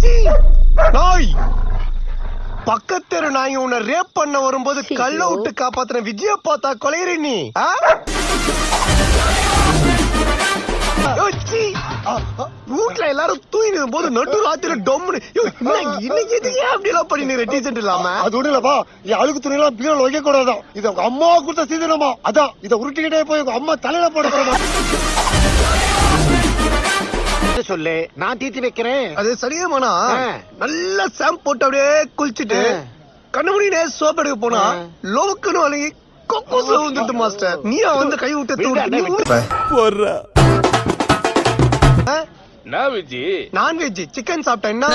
சீ! நாய்! பக்கத்தெரு நாய் உன்னை ரேப் பண்ண வரும்போது கல்ல விட்டு காப்பாத்துன விஜய பார்த்தா கொலையிற நீ தூங்கின போது நடு ராத்திரி டொம்னு இன்னைக்கு எதுக்கு அப்படி எல்லாம் டீசென்ட் இல்லாம? அது ஒண்ணு இல்லப்பா. என் அழுக்கு துணி எல்லாம் பீரோல வைக்க கூடாதான் இது உங்க அம்மா கொடுத்த சீதனமா? அதான் இதை உருட்டிக்கிட்டே போய் உங்க அம்மா தலையில போட சொல்லு நான் தீர்த்து வைக்கிறேன். அது சரியாமாண்ணா ஆ. நல்லா சாம் போட்டு அப்படியே குளிச்சுட்டு ஆ. கண்ணமணி சோப் எடுக்க போனா லோக்குன்னு வழங்கி கொக்கோஸ் வந்துட்டு மாஸ்டர். நீயா வந்து கை விட்டு நான்வெஜ் சிக்கன் சாப்பிட்டேன்னா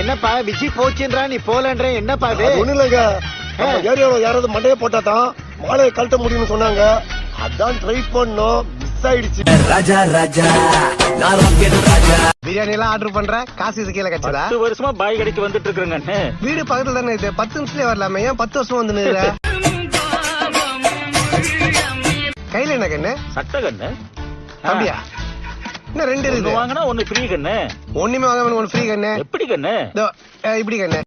என்னப்பா விஜி போச்சுன்றா நீ போலன்ற என்னப்பா ஒண்ணு இல்லைங்க. ஏரியாவில் யாராவது மண்டையை போட்டா தான் மாலையை கழட்ட முடியும்னு சொன்னாங்க. அதான் ட்ரை பண்ணோம் மிஸ் ஆயிடுச்சு. பிரியாணி எல்லாம் ஆர்டர் பண்ற? காசு இது கீழே கச்சதா பத்து வருஷமா பாய் கடைக்கு வந்துட்டு இருக்கிறேங்க வீடு பக்கத்துல தானே இது? பத்து நிமிஷத்துலயே வரலாமே. ஏன் பத்து வருஷம் வந்து நிறுற கையில என்ன கண்ணு? சட்ட கண்ணு. அப்படியா இன்னும் ரெண்டு ஒண்ணு இருக்குது? வாங்கினா ஒண்ணு ஃப்ரீ கண்ணு. ஒண்ணுமே வாங்க ஒன்று ஃப்ரீ கண்ணு. எப்படி கண்ணு? இப்படி கண்ணு.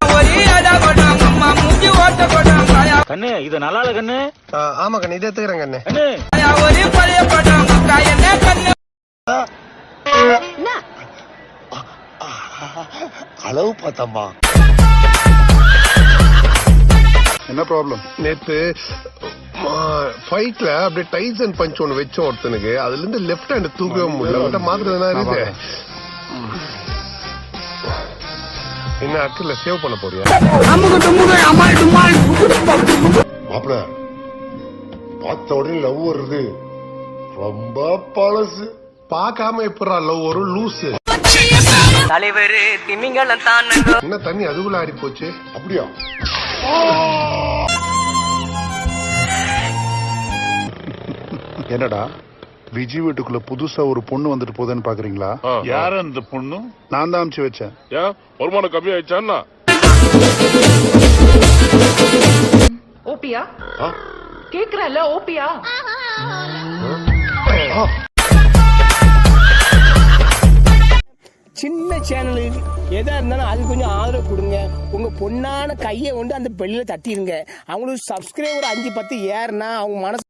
கண்ணு இது நல்லா இல்ல கண்ணு ஆமா கண்ணு இதை எடுத்துக்கிறேன் கண்ணு. கண்ணு. அளவு பார்த்தம்மா. என்ன ப்ராப்ளம் நேத்து ஃபைட்ல அப்படியே டைஸ் அண்ட் பஞ்ச் ஒன்னு வச்சோம் ஒருத்தனுக்கு. அதுல இருந்து லெஃப்ட் ஹேண்ட் தூக்கவே முடியல. விட்ட மாத்திரதுனா இருக்கு என்ன அக்கில் சேவ் பண்ண போறியா? மாப்பிள பார்த்த உடனே லவ் வருது. ரொம்ப பழசு. பார்க்காம எப்படா லவ் ஒரு லூசு தலைவர் திமிங்கலம் தான் என்ன தண்ணி அதுக்குள்ள ஆறி போச்சு அப்படியா என்னடா? விஜி வீட்டுக்குள்ள புதுசா ஒரு பொண்ணு வந்துட்டு போகுதுன்னு பாக்குறீங்களா? யார் அந்த பொண்ணு? நான் தான் அனுப்பிச்சு வச்சேன். ஏன் வருமானம் கம்மி ஆயிடுச்சான்னா ஓபியா? கேக்குறல ஓபியா? சின்ன சேனல். எதா இருந்தாலும் அது கொஞ்சம் ஆதரவு கொடுங்க. உங்க பொண்ணான கையை கொண்டு அந்த பெல்லில தட்டிடுங்க அவங்களுக்கு சப்ஸ்கிரைபர் அஞ்சு பத்து ஏறுனா அவங்க மனசு